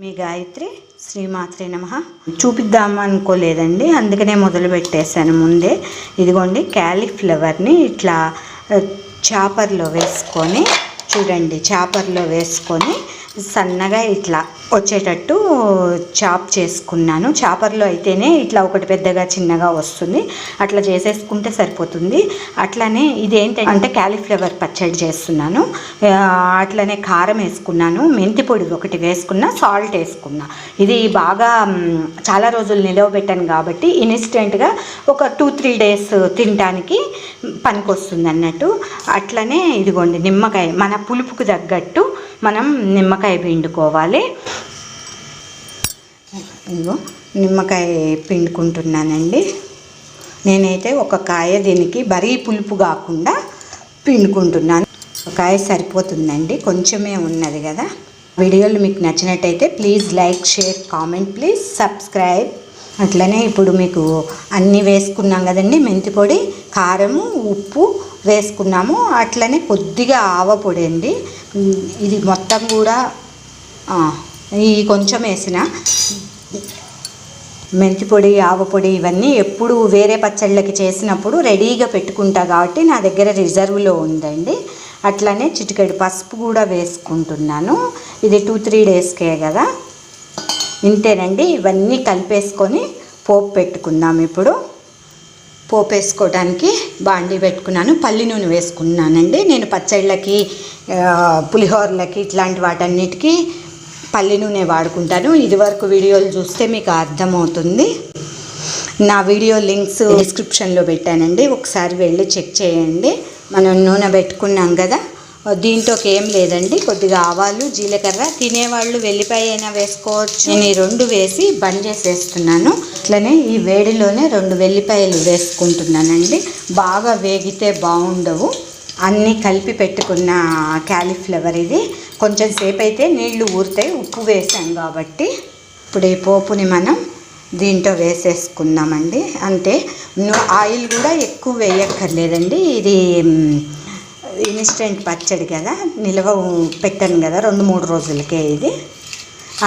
మీ గాయత్రి శ్రీమాత్రి నమ. చూపిద్దాం అనుకోలేదండి అందుకనే మొదలు పెట్టేశాను ముందే. ఇదిగోండి క్యాలీఫ్లవర్ని ఇట్లా చాపర్లో వేసుకొని చూడండి చాపర్లో వేసుకొని సన్నగా ఇట్లా వచ్చేటట్టు చాప్ చేసుకున్నాను. చాపర్లో అయితేనే ఇట్లా ఒకటి పెద్దగా చిన్నగా వస్తుంది. అట్లా చేసేసుకుంటే సరిపోతుంది. అట్లానే ఇదేంటి అంటే క్యాలీఫ్లవర్ పచ్చడి చేస్తున్నాను. అట్లనే కారం వేసుకున్నాను. మెంతి పొడి ఒకటి వేసుకున్నా సాల్ట్ వేసుకున్నా. ఇది బాగా చాలా రోజులు నిలవబెట్టాను కాబట్టి ఇన్స్టెంట్గా ఒక టూ త్రీ డేస్ తినడానికి పనికొస్తుంది అన్నట్టు. అట్లనే ఇదిగోండి నిమ్మకాయ మన పులుపుకు తగ్గట్టు మనం నిమ్మకాయ పిండుకోవాలి. ఇదిగో నిమ్మకాయ పిండుకుంటున్నానండి. నేనైతే ఒక కాయ దీనికి మరీ పులుపు కాకుండా పిండుకుంటున్నాను. ఒక కాయ సరిపోతుందండి కొంచెమే ఉన్నది కదా. వీడియోలు మీకు నచ్చినట్టయితే please like share comment please subscribe. అట్లనే ఇప్పుడు మీకు అన్నీ వేసుకున్నాం కదండి మెంతిపొడి కారము ఉప్పు వేసుకున్నాము. అట్లనే కొద్దిగా ఆవపొడి అండి. ఇది మొత్తం కూడా ఈ కొంచెం వేసిన. మెంతి పొడి ఆవ పొడి ఇవన్నీ ఎప్పుడు వేరే పచ్చళ్ళకి చేసినప్పుడు రెడీగా పెట్టుకుంటా కాబట్టి నా దగ్గర రిజర్వ్లో ఉందండి. అట్లనే చిటికెడు పసుపు కూడా వేసుకుంటున్నాను. ఇది టూ త్రీ డేస్కే కదా. ఇంతేనండి. ఇవన్నీ కలిపేసుకొని పోపు పెట్టుకుందాం ఇప్పుడు. పోపు వేసుకోవడానికి బాండీ పెట్టుకున్నాను పల్లి నూనె వేసుకున్నానండి. నేను పచ్చళ్ళకి పులిహోరలకి ఇట్లాంటి వాటన్నిటికీ పల్లి నూనె వాడుకుంటాను. ఇదివరకు వీడియోలు చూస్తే మీకు అర్థమవుతుంది. నా వీడియో లింక్స్ డిస్క్రిప్షన్లో పెట్టానండి. ఒకసారి వెళ్ళి చెక్ చేయండి. మనం నూనె పెట్టుకున్నాం కదా దీంట్లోకి ఏం లేదండి. కొద్దిగా ఆవాలు జీలకర్ర తినేవాళ్ళు వెల్లిపాయ అయినా వేసుకోవచ్చు. నేను ఈ రెండు వేసి బంద్ చేసేస్తున్నాను. అట్లనే ఈ వేడిలోనే రెండు వెల్లిపాయలు వేసుకుంటున్నానండి. బాగా వేగితే బాగుండవు. అన్నీ కలిపి పెట్టుకున్న క్యాలీఫ్లవర్ ఇది. కొంచెం సేపు అయితే నీళ్ళు ఊరుతాయి ఉప్పు వేసాం కాబట్టి. ఇప్పుడు ఈ పోపుని మనం దీంట్లో వేసేసుకుందామండి. అంతే ఆయిల్ కూడా ఎక్కువ వేయక్కర్లేదండి. ఇది ఇన్స్టెంట్ పచ్చడి కదా. నిల్వ పెట్టాను కదా రెండు మూడు రోజులకే ఇది.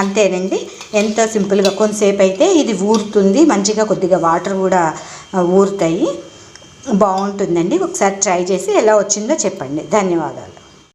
అంతేనండి. ఎంత సింపుల్గా కొంతసేపు అయితే ఇది ఊరుతుంది. మంచిగా కొద్దిగా వాటర్ కూడా ఊరుతాయి. బాగుంటుందండి. ఒకసారి ట్రై చేసి ఎలా వచ్చిందో చెప్పండి. ధన్యవాదాలు.